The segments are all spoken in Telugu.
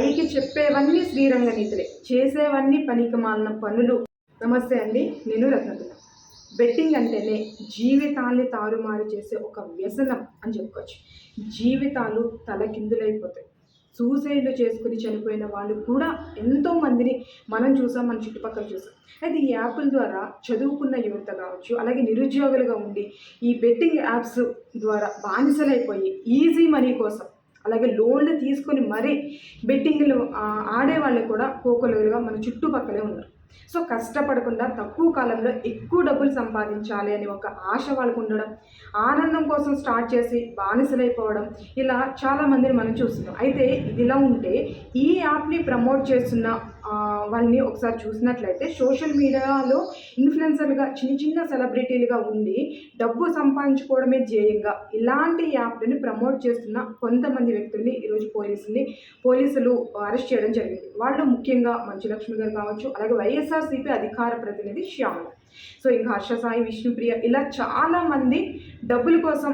పైకి చెప్పేవన్నీ శ్రీరంగనీతులే చేసేవన్నీ పనికి మాలిన పనులు. నమస్తే అండి నేను రత్నతుల బెట్టింగ్ అంటేనే జీవితాల్ని తారుమారు చేసే ఒక వ్యసనం అని చెప్పుకోవచ్చు. జీవితాలు తలకిందులైపోతాయి. సూసైడ్లు చేసుకుని చనిపోయిన వాళ్ళు కూడా ఎంతో మందిని మనం చూసాం మన చుట్టుపక్కల చూసాం. అయితే ఈ యాప్ల ద్వారా చదువుకున్న యువత కావచ్చు అలాగే నిరుద్యోగులుగా ఉండి ఈ బెట్టింగ్ యాప్స్ ద్వారా బానిసలైపోయి ఈజీ మనీ కోసం అలాగే లోన్లు తీసుకొని మరీ బెట్టింగ్లు ఆడేవాళ్ళు కూడా కోకొలుగా మన చుట్టుపక్కలే ఉన్నారు. సో కష్టపడకుండా తక్కువ కాలంలో ఎక్కువ డబ్బులు సంపాదించాలి అని ఒక ఆశ వాళ్ళకు ఉండడం ఆనందం కోసం స్టార్ట్ చేసి బానిసలైపోవడం ఇలా చాలామందిని మనం చూస్తున్నాం. అయితే ఇదిలా ఉంటే ఈ యాప్ని ప్రమోట్ చేస్తున్న వాళ్ళని ఒకసారి చూసినట్లయితే సోషల్ మీడియాలో ఇన్ఫ్లుయెన్సర్గా చిన్న చిన్న సెలబ్రిటీలుగా ఉండి డబ్బు సంపాదించుకోవడమే ధ్యేయంగా ఇలాంటి యాప్లని ప్రమోట్ చేస్తున్న కొంతమంది వ్యక్తుల్ని ఈరోజు పోలీసుల్ని పోలీసులు అరెస్ట్ చేయడం జరిగింది. వాళ్ళు ముఖ్యంగా మంచులక్ష్మి గారు కావచ్చు అలాగే వైఎస్ఆర్సీపీ అధికార ప్రతినిధి శ్యామల సో ఇంకా హర్ష సాయి విష్ణుప్రియ ఇలా చాలామంది డబ్బుల కోసం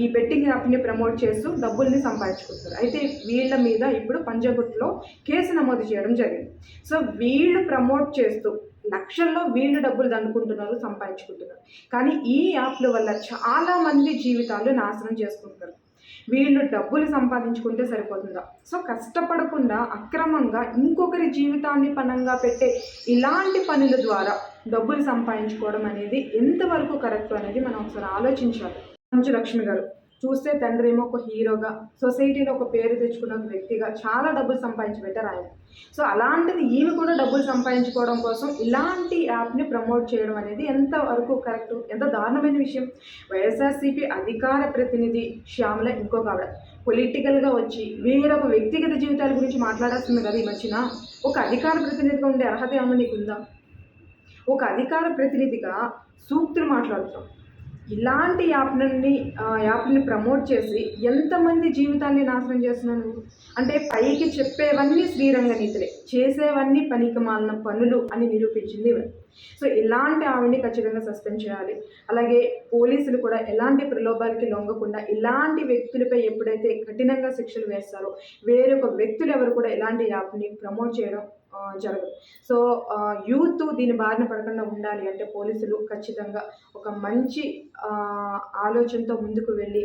ఈ బెట్టింగ్ యాప్ని ప్రమోట్ చేస్తూ డబ్బుల్ని సంపాదించుకుంటారు అయితే వీళ్ళ మీద ఇప్పుడు పంజగుట్లో కేసు నమోదు చేయడం జరిగింది. సో వీళ్ళు ప్రమోట్ చేస్తూ లక్షల్లో వీళ్ళు డబ్బులు దండుకుంటున్నారు సంపాదించుకుంటున్నారు. కానీ ఈ యాప్ల వల్ల చాలామంది జీవితాలు నాశనం చేసుకుంటారు వీళ్ళు డబ్బులు సంపాదించుకుంటే సరిపోతుందా? సో కష్టపడకుండా అక్రమంగా ఇంకొకరి జీవితాన్ని పనంగా పెట్టే ఇలాంటి పనుల ద్వారా డబ్బులు సంపాదించుకోవడం అనేది ఎంతవరకు కరెక్ట్ అనేది మనం ఒకసారి ఆలోచించాలి. మంచు లక్ష్మి గారు చూస్తే తండ్రి ఏమో ఒక హీరోగా సొసైటీలో ఒక పేరు తెచ్చుకున్న ఒక వ్యక్తిగా చాలా డబ్బులు సంపాదించి పెట్టారు ఆయన. సో అలాంటిది ఈమె కూడా డబ్బులు సంపాదించుకోవడం కోసం ఇలాంటి యాప్ని ప్రమోట్ చేయడం అనేది ఎంత వరకు కరెక్ట్ ఎంత దారుణమైన విషయం. వైఎస్ఆర్సీపీ అధికార ప్రతినిధి శ్యామల ఇంకొక ఆవిడ. పొలిటికల్గా వచ్చి వేరొక వ్యక్తిగత జీవితాల గురించి మాట్లాడాల్సింది కదా ఈ మధ్యన. ఒక అధికార ప్రతినిధిగా ఉండే అర్హత ఏమన్నా నీకుందా? ఒక అధికార ప్రతినిధిగా సూక్తులు మాట్లాడుతాం ఇలాంటి యాప్లని యాప్ని ప్రమోట్ చేసి ఎంతమంది జీవితాన్ని నాశనం చేస్తున్నాను అంటే పైకి చెప్పేవన్నీ శ్రీరంగ నీతులే. చేసేవన్నీ పనికి మాలిన పనులు అని నిరూపించింది సో ఇలాంటి ఆవిడని ఖచ్చితంగా సస్పెండ్ చేయాలి. అలాగే పోలీసులు కూడా ఎలాంటి ప్రలోభాలకి లొంగకుండా ఇలాంటి వ్యక్తులపై ఎప్పుడైతే కఠినంగా శిక్షలు వేస్తారో వేరొక వ్యక్తులు ఎవరు కూడా ఇలాంటి యాప్ని ప్రమోట్ చేయడం జరగదు. సో యూత్ దీని బారిన పడకుండా ఉండాలి అంటే పోలీసులు ఖచ్చితంగా ఒక మంచి ఆలోచనతో ముందుకు వెళ్ళి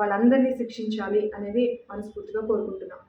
వాళ్ళందరినీ శిక్షించాలి అనేది మనస్ఫూర్తిగా కోరుకుంటున్నాం.